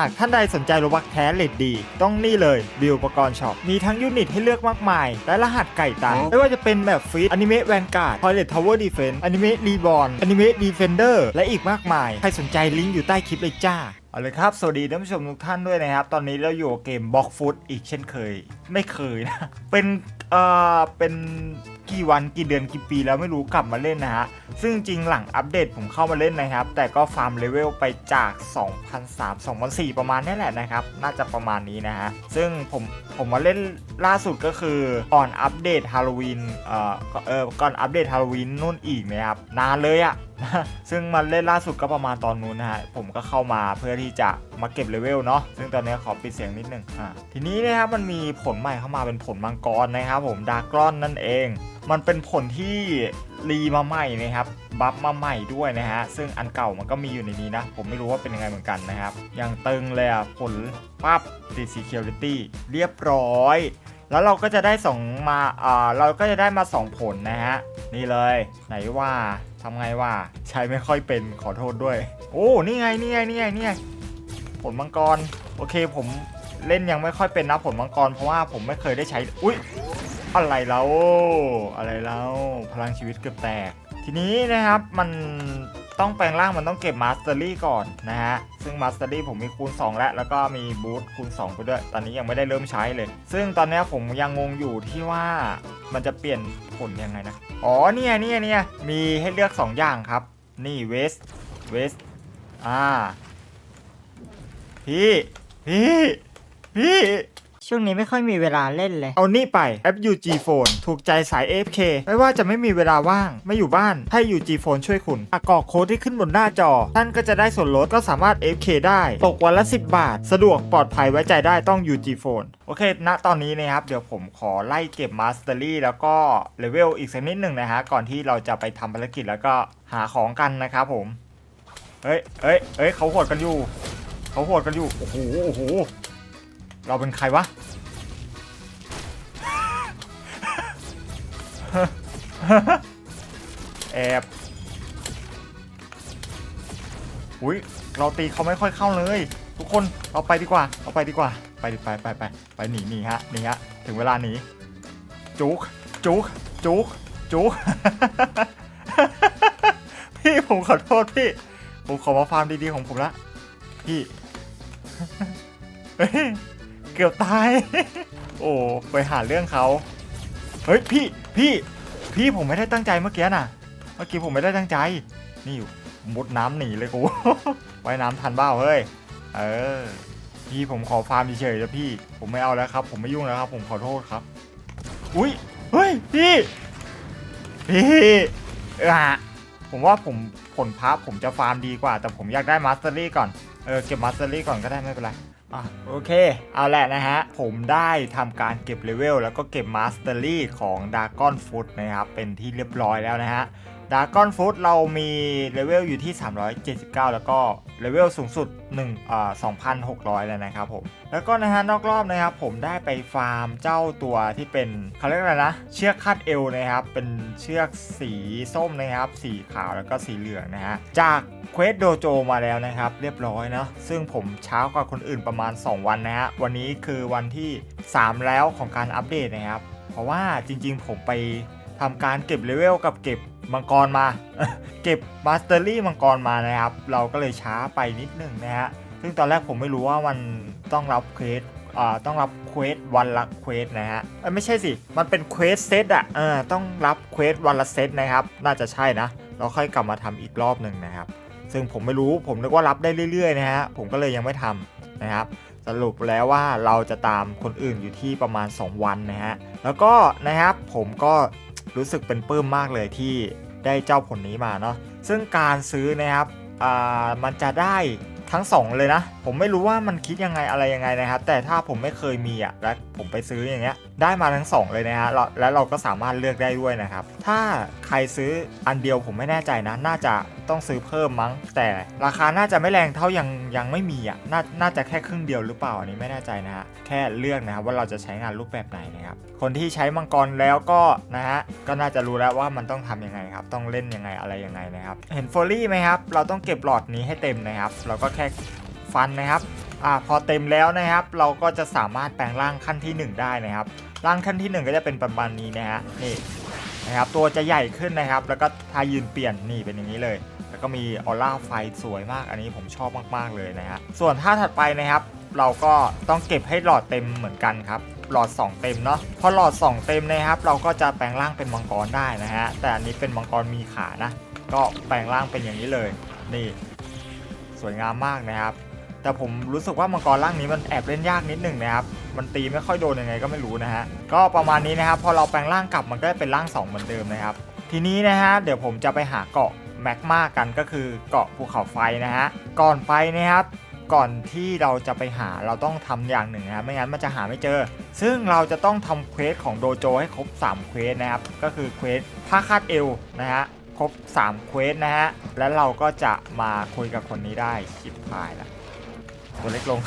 หากท่านใดสนใจโลบักแท้เลดดี ต้องนี่เลยบิวอุปกรณ์ช็อป มีทั้งยูนิตให้เลือกมากมาย และรหัสไก่ตัน ไม่ว่าจะเป็นแบบฟีดอนิเมะแวนการ์ดทอยเลททาวเวอร์ดีเฟนต์อนิเมะรีบอ n อนิเมะดีเฟนเดอร์และอีกมากมาย ใครสนใจลิงก์อยู่ใต้คลิปเลยจ้าเอาเลยครับ สวัสดีท่านผู้ชมทุกท่านด้วยนะครับ ตอนนี้เราอยู่กับเกมบล็อกฟุตอีกเช่นเคย ไม่เคยนะ เป็นเอ่อเป็นกี่วันกี่เดือนกี่ปีแล้วไม่รู้กลับมาเล่นนะฮะ ซึ่งจริงหลังอัปเดตผมเข้ามาเล่นนะครับ แต่ก็ฟาร์มเลเวลไปจาก 2003 2004 ประมาณนี้แหละนะครับ น่าจะประมาณนี้นะฮะ ซึ่งผมผมมาเล่นล่าสุดก็คือก่อนอัปเดตฮาโลวีนเอ่อก็เออก่อนอัปเดตฮาโลวีนนู่นอีกนะครับนานเลยอะซึ่งมันเล่นล่าสุดก็ประมาณตอนนู้นนะฮะผมก็เข้ามาเพื่อที่จะ มาเก็บเลเวลเนาะซึ่งตอนนี้ขอปิดเสียงนิดนึงอ่าทีนี้นะครับมันมีผลใหม่เข้ามาเป็นผลมังกรนะครับผมดากรอนนั่นเอง มันเป็นผลที่รีมาใหม่นะครับบัฟมาใหม่ด้วยนะฮะซึ่งอันเก่ามันก็มีอยู่ในนี้นะ ผมไม่รู้ว่าเป็นยังไงเหมือนกันนะครับอย่างตึงเลยอะผลปั๊บติด security เรียบร้อยแล้วเราก็จะได้สองมาอ่าเราก็จะได้มา 2 ผลนะฮะ นี่เลย ไหนว่าทำไงว่า ใช้ไม่ค่อยเป็นขอโทษด้วย โอ้ นี่ไง นี่ไง นี่ไง นี่ไง ลมังกร โอเคผมเล่นยังไม่ค่อยเป็นนะผลมังกร เพราะว่าผมไม่เคยได้ใช้ อุ้ยอะไรแล้วอะไรแล้วพลังชีวิตเกือบแตก ทีนี้นะครับมันต้องแปลงร่างมันต้องเก็บมาสเตอรี่ก่อนนะฮะ ซึ่งมาสเตอรี่ผมมีคูณ 2 แล้ว แล้วก็มีบูทคูณ 2 ไปด้วย ตอนนี้ยังไม่ได้เริ่มใช้เลย ซึ่งตอนนี้ผมยังงงอยู่ที่ว่ามันจะเปลี่ยนผลยังไงนะ อ๋อเนี่ยเนี่ยเนี่ยมีให้เลือก 2 อย่างครับ นี่เวสเวสอ่า พี่พี่พี่ช่วงนี้ไม่ค่อยมีเวลาเล่นเลย เอานี่ไปแอป UG Phone ถูกใจสาย AFK ไม่ว่าจะไม่มีเวลาว่าง ไม่อยู่บ้าน ให้ UG Phone ช่วยคุณอากรอกโค้ดที่ขึ้นบนหน้าจอ ท่านก็จะได้ส่วนลดก็สามารถ AFK ได้ ตกวันละ 10 บาท สะดวกปลอดภัยไว้ใจได้ต้อง UG Phone โอเค ณ ตอนนี้นะครับ เดี๋ยวผมขอไล่เก็บ Mastery แล้วก็เลเวลอีกสักนิดหนึ่งนะฮะ ก่อนที่เราจะไปทำภารกิจแล้วก็หาของกันนะครับผม เฮ้ยเฮ้ยเฮ้ยเขาโหดกันอยู่ เขาโหดกันอยู่ โอ้โห โอ้โห เราเป็นใครวะ แอบ อุ้ย เราตีเขาไม่ค่อยเข้าเลย ทุกคนเราไปดีกว่าเราไปดีกว่า ไปดิไปไปไปไปหนีหนีฮะหนีฮะ ถึงเวลาหนี จุก จุก จุก จุก พี่ผมขอโทษพี่ ผมขอมาฟาร์มดีๆของผมละพี่ เฮ้ยเกือบตาย โอ้ไปหาเรื่องเขาเฮ้ยพี่พี่ พี่ผมไม่ได้ตั้งใจเมื่อกี้น่ะ เมื่อกี้ผมไม่ได้ตั้งใจ นี่อยู่มุดน้ำหนีเลยกูว่ายน้ำทันเบ้าเฮ้ย เออ พี่ผมขอฟาร์มเฉยๆแล้วพี่ ผมไม่เอาแล้วครับ ผมไม่ยุ่งแล้วครับ ผมขอโทษครับ อุ้ยเฮ้ยพี่ พี่อะผมว่าผมผลพับผมจะฟาร์มดีกว่า แต่ผมอยากได้มาสเตอรี่ก่อน เออเก็บมาสเตอรี่ก่อนก็ได้ไม่เป็นไรอะโอเค เอาแหละนะฮะ ผมได้ทำการเก็บเลเวลแล้วก็เก็บมาสเตอรี่ของดากอนฟุตนะครับ เป็นที่เรียบร้อยแล้วนะฮะ ดากอนฟุตเรามีเลเวลอยู่ที่ 379 แล้วก็เลเวลสูงสุด1อ่า2,600 แล้วนะครับผม แล้วก็นะฮะนอกรอบนะครับผมได้ไปฟาร์มเจ้าตัวที่เป็นเขาเรียกอะไรนะ เชือกคาดเอวนะครับ เป็นเชือกสีส้มนะครับ สีขาวแล้วก็สีเหลืองนะฮะ จากเควสโดโจมาแล้วนะครับ เรียบร้อยเนาะซึ่งผมเช้ากว่าคนอื่นประมาณ 2 วันนะฮะ วันนี้คือวันที่ 3 แล้วของการอัปเดตนะครับ เพราะว่าจริงๆผมไปทำการเก็บเลเวลกับเก็บ มังกรมา เก็บมาสเตอรี่มังกรมานะครับ เราก็เลยช้าไปนิดหนึ่งนะฮะ ซึ่งตอนแรกผมไม่รู้ว่ามันต้องรับเควสอ่าต้องรับเควสวันละเควสนะฮะไม่ใช่สิ มันเป็นเควสเซตอะเออต้องรับเควสวันละเซตนะครับ น่าจะใช่นะ เราค่อยกลับมาทำอีกรอบหนึ่งนะครับ ซึ่งผมไม่รู้ ผมนึกว่ารับได้เรื่อยๆนะฮะ ผมก็เลยยังไม่ทำนะครับ สรุปแล้วว่าเราจะตามคนอื่นอยู่ที่ประมาณ 2 วันนะฮะ แล้วก็นะครับผมก็ รู้สึกเป็นปลื้มมากเลยที่ได้เจ้าผลนี้มาเนาะซึ่งการซื้อนะครับอ่ามันจะได้ทั้ง 2 เลยนะ ผมไม่รู้ว่ามันคิดยังไงอะไรยังไงนะครับ แต่ถ้าผมไม่เคยมีอะและผมไปซื้ออย่างเงี้ย ได้มาทั้ง 2 เลยนะฮะแล้วแล้วเราก็สามารถเลือกได้ด้วยนะครับ ถ้าใครซื้ออันเดียวผมไม่แน่ใจนะ น่าจะ ต้องซื้อเพิ่มมั้ง แต่ราคาน่าจะไม่แรงเท่ายังยังไม่มีอะน่าน่าจะแค่ครึ่งเดียวหรือเปล่าอันนี้ไม่แน่ใจนะฮะแค่เลือกนะครับว่าเราจะใช้งานรูปแบบไหนนะครับคนที่ใช้มังกรแล้วก็นะฮะก็น่าจะรู้แล้วว่ามันต้องทำยังไงครับต้องเล่นยังไงอะไรยังไงนะครับเห็นโฟลี่ไหมครับเราต้องเก็บหลอดนี้ให้เต็มนะครับ เราก็แค่ฟันนะครับอ่าพอเต็มแล้วนะครับ เราก็จะสามารถแปลงร่างขั้นที่ 1 ได้นะครับร่างขั้นที่ 1 ก็จะเป็นประมาณนี้นะฮะนี่นะครับตัวจะใหญ่ขึ้นนะครับ แล้วก็ทายืนเปลี่ยนนี่เป็นอย่างนี้เลย ก็มีออร่าไฟสวยมากอันนี้ผมชอบมากๆเลยนะฮะส่วนท่าถัดไปนะครับ เราก็ต้องเก็บให้หลอดเต็มเหมือนกันครับหลอด 2 เต็มเนาะพอหลอด 2 เต็มนะครับ เราก็จะแปลงร่างเป็นมังกรได้นะฮะแต่อันนี้เป็นมังกรมีขานะ ก็แปลงร่างเป็นอย่างนี้เลย นี่ สวยงามมากนะครับ แต่ผมรู้สึกว่ามังกรร่างนี้มันแอบเล่นยากนิดหนึ่งนะครับมันตีไม่ค่อยโดนยังไงก็ไม่รู้นะฮะก็ประมาณนี้นะครับ พอเราแปลงร่างกลับมันก็จะเป็นร่าง 2 เหมือนเดิมนะครับ ทีนี้นะฮะเดี๋ยวผมจะไปหาเกาะ แมกมากันก็คือเกาะภูเขาไฟนะฮะก่อนไปนะครับ ก่อนที่เราจะไปหาเราต้องทำอย่างหนึ่งนะครับไม่งั้นมันจะหาไม่เจอ ซึ่งเราจะต้องทำเควสของโดโจให้ครบ3เควสนะครับก็คือเควสผ้าคาดเอวนะฮะครบ3เควสนะฮะแล้วเราก็จะมาคุยกับคนนี้ได้ชิบหายละตัวเล็กลง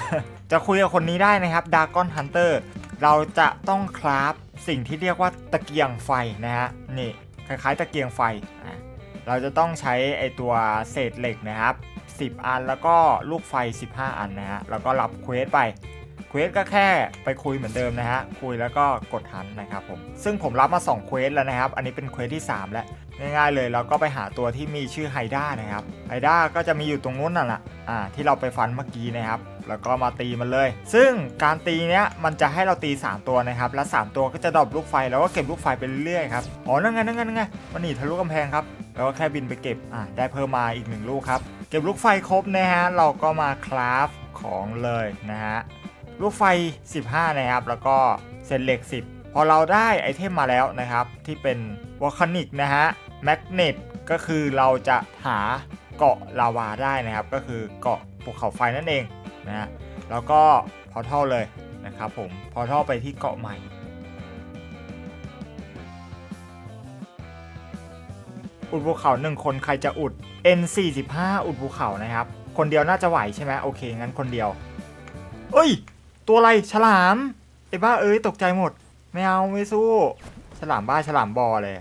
จะคุยกับคนนี้ได้นะครับดากอนฮันเตอร์เราจะต้องคราฟสิ่งที่เรียกว่าตะเกียงไฟนะฮะนี่คล้ายๆตะเกียงไฟอะ เราจะต้องใช้ไอตัวเศษเหล็กนะครับ 10 อันแล้วก็ลูกไฟ 15 อันนะฮะแล้วก็รับเควสไป เควสก็แค่ไปคุยเหมือนเดิมนะฮะ คุยแล้วก็กดทันนะครับผม ซึ่งผมรับมา2เควสแล้วนะครับ อันนี้เป็นเควสที่ 3 แล้ว ง่ายๆเลยเราก็ไปหาตัวที่มีชื่อไฮด้านะครับ ไฮด้าก็จะมีอยู่ตรงนู้นน่ะแหละอ่า ที่เราไปฟันเมื่อกี้นะครับ แล้วก็มาตีมันเลย ซึ่งการตีเนี้ยมันจะให้เราตี 3 ตัวนะครับ และ 3 ตัวก็จะดรอปลูกไฟแล้วก็เก็บลูกไฟไปเรื่อยๆครับ อ๋อ นั่นไง นั่นไงนั่นไงมันหนีทะลุกำแพงครับ แล้วก็แค่บินไปเก็บ อ่า ได้เพิ่มมาอีกหนึ่งลูกครับ เก็บลูกไฟครบนะฮะ เราก็มาคราฟของเลยนะฮะ ลูกไฟ 15 นะครับ แล้วก็เศษเหล็ก 10 พอเราได้ไอเทมมาแล้วนะครับ ที่เป็นวอลคานิกนะฮะแมกเนตก็คือเราจะหาเกาะลาวาได้นะครับ ก็คือเกาะภูเขาไฟนั่นเองนะฮะแล้วก็พอเท่าเลยนะครับผมพอเท่าไปที่เกาะใหม่อุดภูเขาหนึ่งคนใครจะอุด N45 อุดภูเขานะครับ คนเดียวน่าจะไหวใช่ไหมโอเค งั้นคนเดียว เอ้ย ตัวอะไรฉลามไอ้บ้าเอ้ยตกใจหมด ไม่เอาไม่สู้ ฉลามบ้าฉลามบอเลย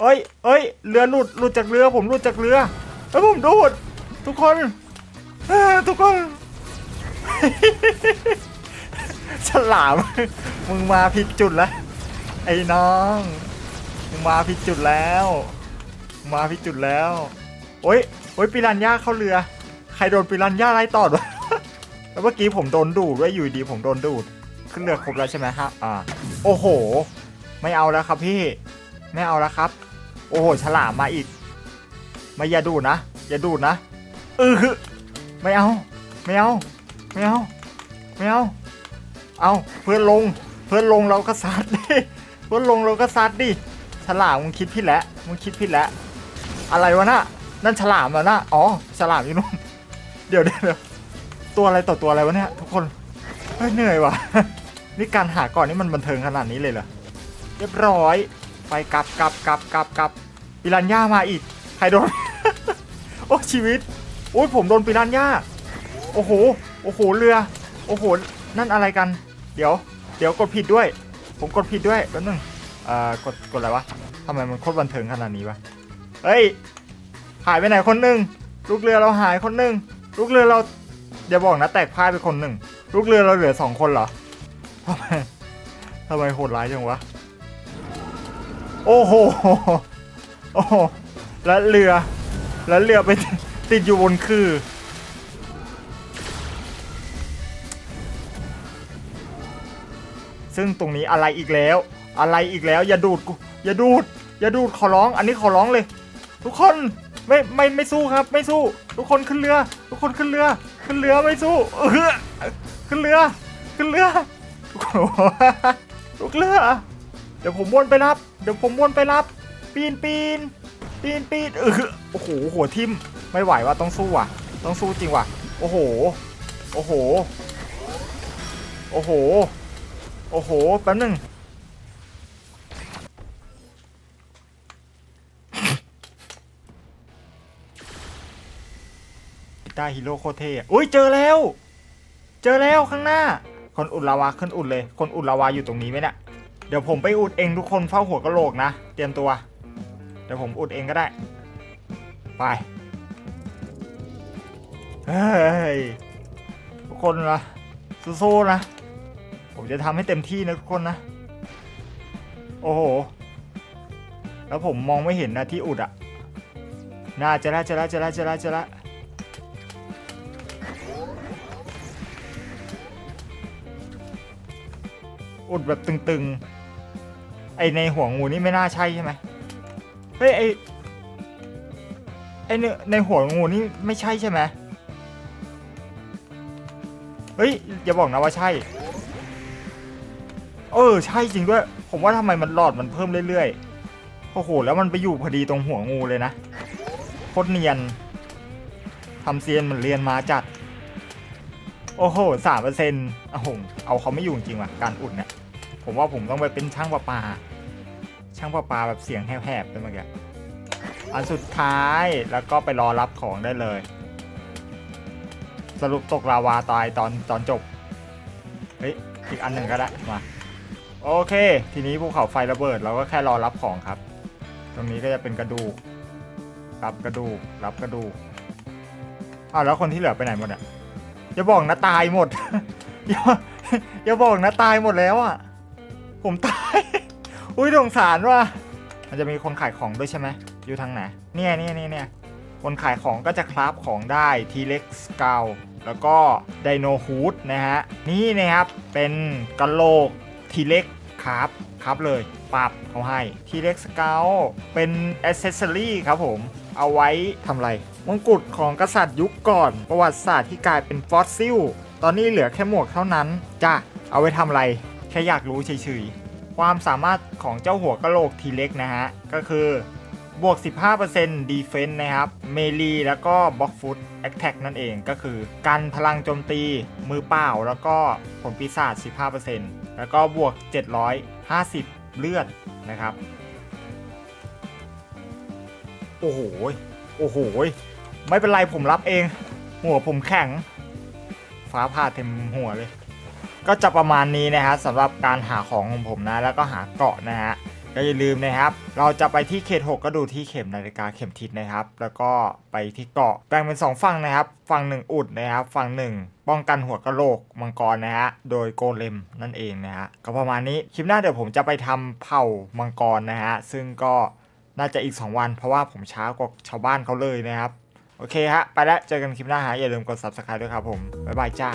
เอ้ยเอ้ยเรือหลุดหลุดจากเรือ ผมหลุดจากเรือแล้วผมดูดทุกคนทุกคน ฉลาม มึงมาผิดจุดแล้ว ไอ้น้องมึงมาผิดจุดแล้วมึงมาผิดจุดแล้ว โอ้ยโอ้ยปิรันย่าเข้าเรือ ใครโดนปิรันย่าไล่ตอดวะ แล้วเมื่อกี้ผมโดนดูดด้วยอยู่ดีผมโดนดูด ขึ้นเรือครบแล้วใช่ไหมฮะอ่า โอ้โห ไม่เอาแล้วครับพี่ ไม่เอาแล้วครับ โอ้โห ฉลามมาอีกไม่อย่าดูดนะ อย่าดูดนะเออไม่เอา ไม่เอา ไม่เอา ไม่เอา เอาเพื่อนลง เพื่อนลงเราก็ซัดดิ เพื่อนลงเราก็ซัดดิ ฉลามมึงคิดผิดแล้วมึงคิดผิดแล้วอะไรวะน่ะ นั่นฉลามเหรอน่ะ อ๋อ ฉลามอยู่นู่น เดี๋ยวเดี๋ยว ตัวอะไรต่อตัวอะไรวะเนี่ยทุกคนเฮ้ยเหนื่อยว่ะ นี่การหาก่อนนี่มันบันเทิงขนาดนี้เลยเหรอ เรียบร้อย ไปกลับกลับกลับกลับกลับปิรันย่ามาอีกใครโดน โอ้ชีวิต โอ้ยผมโดนปิรันย่า โอ้โห โอ้โหเรือ โอ้โห นั่นอะไรกัน เดี๋ยว เดี๋ยวกดผิดด้วย ผมกดผิดด้วยแป๊บนึงเอ่อกด กดอะไรวะทำไมมันโคตรบันเทิงขนาดนี้วะ เฮ้ย หายไปไหนคนหนึ่งลูกเรือเราหายคนหนึ่งลูกเรือเรา อย่าบอกนะแตกพ่ายไปคนหนึ่งลูกเรือเราเหลือสองคนเหรอทำไมทำไมโหดร้ายจังวะ โอ้โหโอ้โหแล้วเรือ แล้วเรือไปติดอยู่บนคือ ซึ่งตรงนี้อะไรอีกแล้ว อะไรอีกแล้ว อย่าดูดกูอย่าดูด อย่าดูดขอร้อง อันนี้ขอร้องเลย ทุกคนไม่ไม่ไม่สู้ครับ ไม่สู้ ทุกคนขึ้นเรือ ทุกคนขึ้นเรือ ขึ้นเรือไม่สู้เออขึ้นเรือ ขึ้นเรือทุกคนทุกเรือ เดี๋ยวผมวนไปรับ เดี๋ยวผมวนไปรับ ปีนปีนปีนปีนเออโอ้โหหัวทิ่มไม่ไหวว่ะต้องสู้ว่ะ ต้องสู้จริงว่ะ โอ้โห โอ้โห โอ้โห โอ้โห แป๊บนึง กีตาฮีโร่โคเท่อะอุ้ยเจอแล้ว เจอแล้วข้างหน้า คนอุดลาวาขึ้นอุดเลย คนอุดลาวาอยู่ตรงนี้ไหมเนี่ยเดี๋ยวผมไปอุดเองทุกคนเฝ้าหัวกะโหลกนะ เตรียมตัว เดี๋ยวผมอุดเองก็ได้ ไปเฮ้ยทุกคนนะสู้ๆนะ ผมจะทำให้เต็มที่นะทุกคนนะ โอ้โห แล้วผมมองไม่เห็นนะที่อุดอะน่าจะละจะละจะละจะละจะละ อุดแบบตึงๆ ไอในหัวงูนี่ไม่น่าใช่ใช่ไหมเฮ้ยไอไอในในหัวงูนี่ไม่ใช่ใช่ไหมเฮ้ยอย่าบอกนะว่าใช่ เออใช่จริงด้วย ผมว่าทำไมมันหลอดมันเพิ่มเรื่อยๆ โอ้โหแล้วมันไปอยู่พอดีตรงหัวงูเลยนะโคตรเนียนทำเซียนเหมันเรียนมาจัด โอ้โหสามเปอร์เซ็นต์โอ้โหเอาเขาไม่อยู่จริงว่ะ การอุดเนี่ย ผมว่าผมต้องไปเป็นช่างประปา ช่างประปาแบบเสียงแหบๆไปเมื่อกี้อันสุดท้ายแล้วก็ไปรอรับของได้เลย สรุปตกลาวาตายตอนตอนจบ เฮ้ยอีกอันหนึ่งก็ได้มาโอเค ทีนี้ภูเขาไฟระเบิดเราก็แค่รอรับของครับ ตรงนี้ก็จะเป็นกระดูกรับกระดูกรับกระดูกอ้าวแล้วคนที่เหลือไปไหนหมดอะอย่าบอกนะตายหมดอย่าอย่าบอกนะตายหมดแล้วอะ ผมตาย อุ้ยสงสารว่ะ มันจะมีคนขายของด้วยใช่ไหมอยู่ทางไหน เนี่ยเนี่ยเนี่ยเนี่ยคนขายของก็จะคราฟของได้ทีเล็กสกาแล้วก็ไดโนฮูดนะฮะ นี่นะครับ เป็นกะโหลกทีเล็กครับครับเลยปรับเขาให้ทีเล็กสกาเป็นอ c เซสซอรี่ครับผม เอาไว้ทำอะไรมงกุฎของกษัตริย์ยุคก่อน ประวัติศาสตร์ที่กลายเป็นฟอสซิล ตอนนี้เหลือแค่หมวกเท่านั้นจ้ะเอาไว้ทำอะไร แค่อยากรู้เฉยๆ ความสามารถของเจ้าหัวกะโหลกทีเล็กนะฮะ ก็คือบวก 15% Defense นะครับ เมลีแล้วก็บล็อกฟุต Attack นั่นเองก็คือ กันพลังโจมตี มือเปล่า แล้วก็ผลปีศาจ 15%แล้วก็บวก 750 เลือดนะครับ โอ้โห โอ้โห ไม่เป็นไรผมรับเอง หัวผมแข็ง ฟ้าผ่าเต็มหัวเลย ก็จะประมาณนี้นะฮะสำหรับการหาของของผมนะ แล้วก็หาเกาะนะฮะก็อย่าลืมนะครับ เราจะไปที่เขต 6 ก็ดูที่เข็มนาฬิกาเข็มทิศนะครับ แล้วก็ไปที่เกาะแบ่งเป็น 2 ฝั่งนะครับ ฝั่งหนึ่งอุดนะครับ ฝั่งหนึ่งป้องกันหัวกะโหลกมังกรนะฮะ โดยโกเลมนั่นเองนะฮะ ก็ประมาณนี้ คลิปหน้าเดี๋ยวผมจะไปทำเผ่ามังกรนะฮะ ซึ่งก็น่าจะอีก 2 วัน เพราะว่าผมช้ากว่าชาวบ้านเขาเลยนะครับ โอเคฮะ ไปแล้ว เจอกันคลิปหน้าฮะ อย่าลืมกด subscribe ด้วยครับผม บ๊ายบายจ้า